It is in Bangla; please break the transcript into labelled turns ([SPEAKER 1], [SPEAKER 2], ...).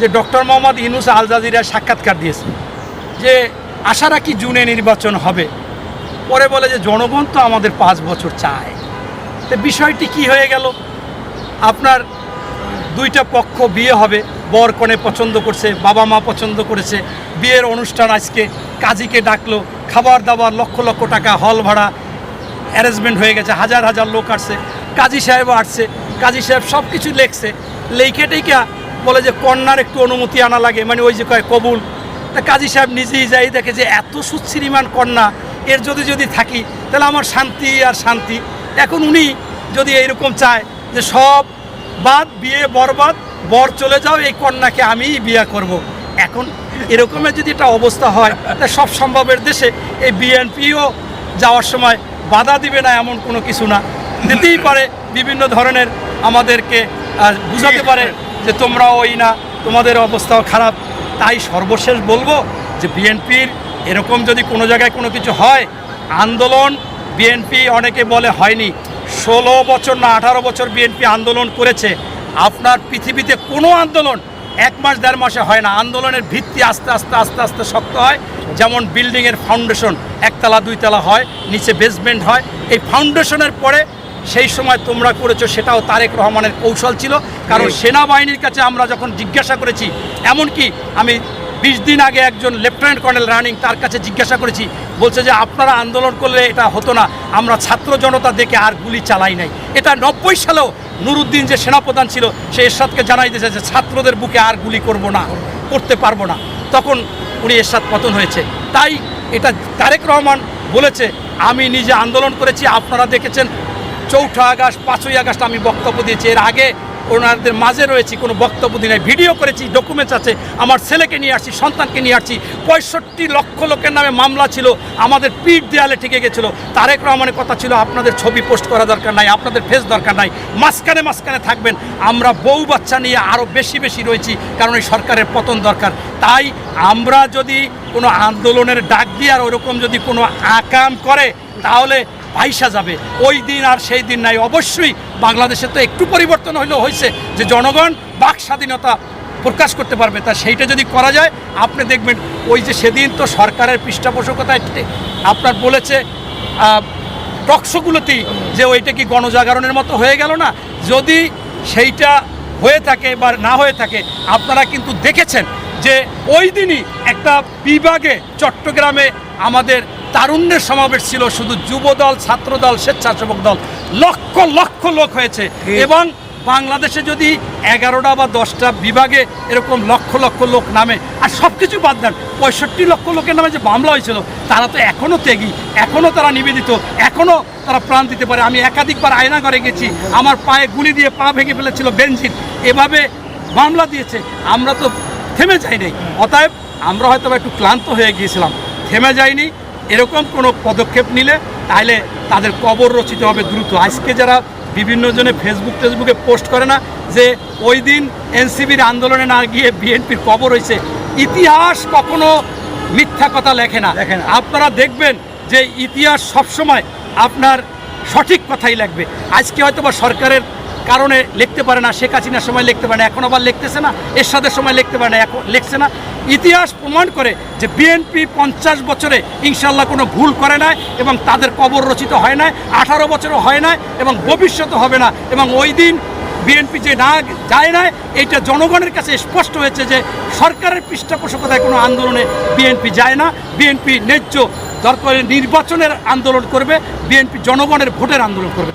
[SPEAKER 1] যে doctor Mohammad Yunus Al Jazeera সাক্ষাৎকার দিয়েছে, যে আশা রাখি জুনে নির্বাচন হবে। পরে বলে যে জনগণ তো আমাদের পাঁচ বছর চায়। তো বিষয়টি কি হয়ে গেল? আপনার দুইটা পক্ষ বিয়ে হবে, বর কনে পছন্দ করছে, বাবা মা পছন্দ করেছে, বিয়ের অনুষ্ঠান আজকে, কাজীকে ডাকলো, খাবার দাবার, লক্ষ লক্ষ টাকা, হল ভাড়া অ্যারেঞ্জমেন্ট হয়ে গেছে, হাজার হাজার লোক আসছে, কাজী সাহেবও আসছে, কাজী সাহেব সব কিছু লেখছে, লেখে টেখা বলে যে কন্যার একটু অনুমতি আনা লাগে মানে ওই যে কয় কবুল। তা কাজী সাহেব নিজেই যাই দেখে যে এত সুশ্রীমান কন্যা এর যদি যদি থাকি তাহলে আমার শান্তি আর শান্তি। এখন উনি যদি এইরকম চায় যে সব বাদ বিয়ে বরবাদ বর চলে যাও এই কন্যাকে আমিই বিয়ে করব। এখন এরকমের যদি একটা অবস্থা হয় তা সব সম্ভবের দেশে এই বিএনপিও যাওয়ার সময় বাধা দিবে না এমন কোনো কিছু না। দিতেই পারে বিভিন্ন ধরনের আমাদেরকে বুঝাতে পারে। যে তোমরাও ওই না, তোমাদের অবস্থাও খারাপ। তাই সর্বশেষ বলব যে বিএনপির এরকম যদি কোনো জায়গায় কোনো কিছু হয়, আন্দোলন বিএনপি অনেকে বলে হয়নি। ষোলো বছর না আঠারো বছর বিএনপি আন্দোলন করেছে। আপনার পৃথিবীতে কোনো আন্দোলন এক মাস, দেড় মাসে হয় না। আন্দোলনের ভিত্তি আস্তে আস্তে আস্তে আস্তে শক্ত হয়। যেমন বিল্ডিংয়ের ফাউন্ডেশন একতলা, দুইতলা হয়, নিচে বেসমেন্ট হয়। এই ফাউন্ডেশনের পরে সেই সময় তোমরা করেছ, সেটাও তারেক রহমানের কৌশল ছিল। কারণ সেনাবাহিনীর কাছে আমরা যখন জিজ্ঞাসা করেছি এমনকি আমি বিশ দিন আগে একজন লেফটেন্যান্ট কর্নেল রানিং তার কাছে জিজ্ঞাসা করেছি বলছে যে আপনারা আন্দোলন করলে এটা হতো না আমরা ছাত্র জনতা দেখে আর গুলি চালাই নাই। এটা নব্বই সালেও নুরুদ্দিন যে সেনাপ্রধান ছিল সে এরশাদকে জানাই দিয়েছে যে ছাত্রদের বুকে আর গুলি করব না করতে পারব না। তখন উনি এরশাদ পতন হয়েছে। তাই এটা তারেক রহমান বলেছে আমি নিজে আন্দোলন করেছি আপনারা দেখেছেন চৌঠা আগস্ট পাঁচই আগস্ট আমি বক্তব্য দিয়েছি। এর আগে ওনাদের মাঝে রয়েছি, কোনো বক্তব্য দিই নাই, ভিডিও করেছি ডকুমেন্টস আছে, আমার ছেলেকে নিয়ে আসছি, সন্তানকে নিয়ে আসছি, পঁয়ষট্টি লক্ষ লোকের নামে মামলা ছিল, আমাদের পিঠ দেয়ালে ঠেকে গেছিল, তারেক রহমানের কথা ছিল, আপনাদের ছবি পোস্ট করা দরকার নাই, আপনাদের ফেস দরকার নাই, মাঝখানে মাঝখানে থাকবেন, আমরা বউ বাচ্চা নিয়ে আরও বেশি বেশি রয়েছি, কারণ এই সরকারের পতন দরকার, তাই আমরা যদি কোনো আন্দোলনের ডাক দিয়ে আর ওরকম যদি কোনো আকাম করে, তাহলে পাইসা যাবে। ওই দিন আর সেই দিন নাই। অবশ্যই বাংলাদেশে তো একটু পরিবর্তন হইলেও হয়েছে যে জনগণ বাক স্বাধীনতা প্রকাশ করতে পারবে। তা সেইটা যদি করা যায় আপনি দেখবেন ওই যে সেদিন তো সরকারের পৃষ্ঠপোষকতায় আপনার বলেছে আহ, টকশোগুলোতেই যে ওইটা কি গণজাগরণের মতো হয়ে গেল না? যদি সেইটা হয়ে থাকে বা না হয়ে থাকে আপনারা কিন্তু দেখেছেন যে ওই দিনই একটা বিভাগে চট্টগ্রামে আমাদের তারুণ্যের সমাবেশ ছিল শুধু যুবদল ছাত্রদল স্বেচ্ছাসেবক দল লক্ষ লক্ষ লোক হয়েছে। এবং বাংলাদেশে যদি এগারোটা বা দশটা বিভাগে এরকম লক্ষ লক্ষ লোক নামে আর সব কিছু বাদ দেন পঁয়ষট্টি লক্ষ লোকের নামে যে মামলা হয়েছিল তারা তো এখনও ত্যাগী এখনও তারা নিবেদিত এখনও তারা প্রাণ দিতে পারে। আমি একাধিকবার আয়না করে গেছি আমার পায়ে গুলি দিয়ে পা ভেঙে ফেলেছিল বেঞ্জিন এভাবে মামলা দিয়েছে। আমরা তো থেমে যাই নাই অতএব আমরা হয়তো একটু ক্লান্ত হয়ে গিয়েছিলাম। থেমে যাইনি এরকম কোনো পদক্ষেপ নিলে তাহলে তাদের কবর রচিত হবে দ্রুত আজকে যারা বিভিন্ন জনে ফেসবুক টেসবুকে পোস্ট করে না যে ওই দিন এনসিবির আন্দোলনে না গিয়ে বিএনপির কবর হয়েছে ইতিহাস কখনো মিথ্যা কথা লেখে না।
[SPEAKER 2] লেখে না।
[SPEAKER 1] আপনারা দেখবেন যে ইতিহাস সবসময় আপনার সঠিক কথাই লাগবে আজকে হয়তো বা সরকারের কারণে লিখতে পারে না শেখ হাসিনার সময় লিখতে পারে না এখন আবার লিখতেছে না এর সাথে সময় লিখতে পারে না এখন লিখছে না। ইতিহাস প্রমাণ করে যে বিএনপি পঞ্চাশ বছরে ইনশাল্লাহ কোনো ভুল করে না এবং তাদের কবর রচিত হয় না আঠারো বছরও হয় না এবং ভবিষ্যতে হবে না এবং ওই দিন বিএনপি যে না যায় না এইটা জনগণের কাছে স্পষ্ট হয়েছে যে সরকারের পৃষ্ঠপোষকতায় কোনো আন্দোলনে বিএনপি যায় না। বিএনপি ন্যায্য দরকার নির্বাচনের আন্দোলন করবে বিএনপি জনগণের ভোটের আন্দোলন করবে।